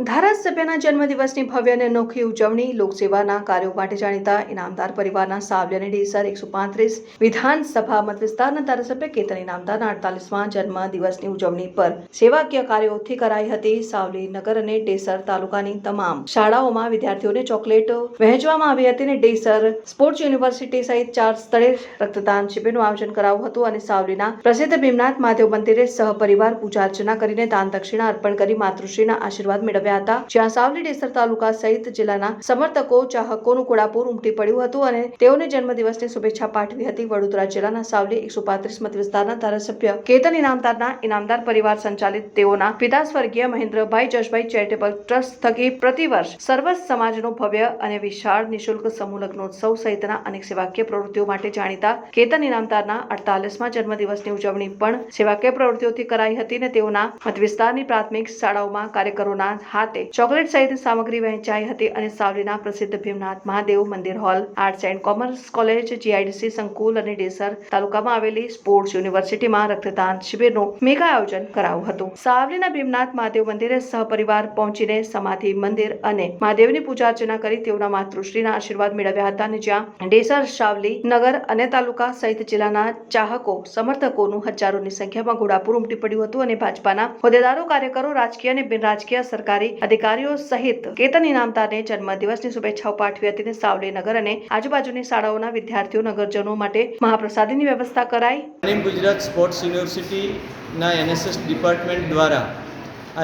ધારાસભ્યના જન્મદિવસની ભવ્ય અને અનોખી ઉજવણી, લોકસેવાના કાર્યો માટે જાણીતા ઇનામદાર પરિવારના સાવલી ડીસર એકસો પાંત્રીસ, વિધાનસભા મતવિસ્તારના ધારાસભ્ય કેતન ઇનામદારના અડતાલીસમાં જન્મ દિવસની ઉજવણી પર સેવાકીય કાર્યોથી કરાઈ હતી સાવલી નગર અને ડેસર તાલુકાની તમામ શાળાઓમાં વિદ્યાર્થીઓને ચોકલેટ વહેંચવામાં આવી હતી અને ડેસર સ્પોર્ટ્સ યુનિવર્સિટી સહિત ચાર સ્થળે રક્તદાન શિબિરનું આયોજન કરાયું હતું અને સાવલીના પ્રસિદ્ધ ભીમનાથ મહાદેવ મંદિરે સહપરિવાર પૂજા અર્ચના કરીને દાન દક્ષિણા અર્પણ કરી માતૃશ્રીના આશીર્વાદ મેળવ્યા હતા. જ્યાં સાવલી ડેસર તાલુકા સહિત જિલ્લાના સમર્થકો, ચાહકોનું કોડાપુર ઉમટી પડ્યું હતું અને તેઓને જન્મદિવસની શુભેચ્છા પાઠવી હતી. વડોદરા જિલ્લાના સાવલી એકસો પાંત્રીસ મત ધારાસભ્ય કેતન ઇનામદારના ઇનામદાર પરિવાર સંચાલિત તેઓના પિતા સ્વર્ગીય મહેન્દ્રભાઈ જશભાઈ ચેરિટેબલ ટ્રસ્ટ થકી પ્રતિવર્ષ સર્વ સમાજનો ભવ્ય અને વિશાળ નિશુલ્ક સમૂહ લગ્નોત્સવ સહિતના અનેક સેવાકીય પ્રવૃત્તિઓ માટે જાણીતા કેતન ઇનામદારના અડતાલીસમાં જન્મદિવસની ઉજવણી પણ સેવાકીય પ્રવૃત્તિઓથી કરાઈ હતી અને તેઓના મત વિસ્તારની પ્રાથમિક શાળાઓમાં કાર્યકરોના હાથે ચોકલેટ સહિત સામગ્રી વહેંચાઈ હતી અને સાવલીના પ્રસિદ્ધ ભીમનાથ મહાદેવ મંદિર hall, arts and commerce college, GIDC સંકુલ અને ડેસર તાલુકામાં આવેલી સ્પોર્ટ્સ યુનિવર્સિટીમાં રક્તદાન શિબિરનું મેગા આયોજન કરાયું હતું. સાવલીના ભીમનાથ મહાદેવ મંદિરે સહપરિવાર પહોંચીને સમાધિ મંદિર અને મહાદેવની પૂજા અર્ચના કરી તેઓના માતૃશ્રીના આશીર્વાદ મેળવ્યા હતા અને જ્યાં ડેસર શાવલી નગર અને તાલુકા સહિત જિલ્લાના ચાહકો, સમર્થકોનું હજારોની સંખ્યામાં ઘોડાપુર ઉમટી પડ્યું હતું અને ભાજપાના હોદ્દેદારો, કાર્યકરો, રાજકીય અને બિન રાજકીય સરકારી અધિકારીઓ સહિત કેતન ઇનામદારને જન્મદિવસની શુભેચ્છાઓ પાઠવી હતી અને સાવલી નગર અને આજુબાજુની શાળાઓના વિદ્યાર્થીઓ, નગરજનો માટે મહાપ્રસાદીની વ્યવસ્થા કરાઈ. ગુજરાત સ્પોર્ટ્સ યુનિવર્સિટીના એનએસએસ ડિપાર્ટમેન્ટ દ્વારા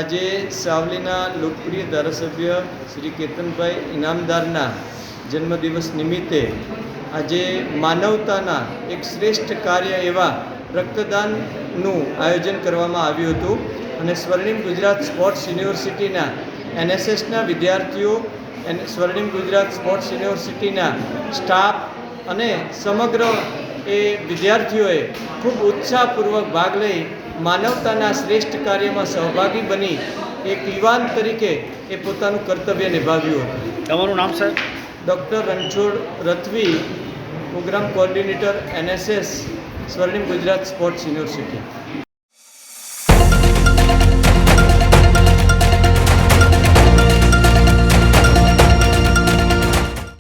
આજે સાવલીના લોકપ્રિય ધારાસભ્ય શ્રી કેતનભાઈ ઇનામદારના જન્મદિવસ નિમિત્તે આજે માનવતાના એક શ્રેષ્ઠ કાર્ય એવા રક્તદાનનું આયોજન કરવામાં આવ્યું હતું અને સ્વર્ણિમ ગુજરાત સ્પોર્ટ્સ યુનિવર્સિટીના એનએસએસના વિદ્યાર્થીઓ અને સ્વર્ણિમ ગુજરાત સ્પોર્ટ્સ યુનિવર્સિટીના સ્ટાફ અને સમગ્ર એ વિદ્યાર્થીઓએ ખૂબ ઉત્સાહપૂર્વક ભાગ લઈ માનવતાના શ્રેષ્ઠ કાર્યમાં સહભાગી બની એક યુવાન તરીકે એ પોતાનું કર્તવ્ય નિભાવ્યું હતું. તમારું નામ sir? Doctor Ranchhod Rathvi programme coordinator NSS Swarnim Gujarat sports university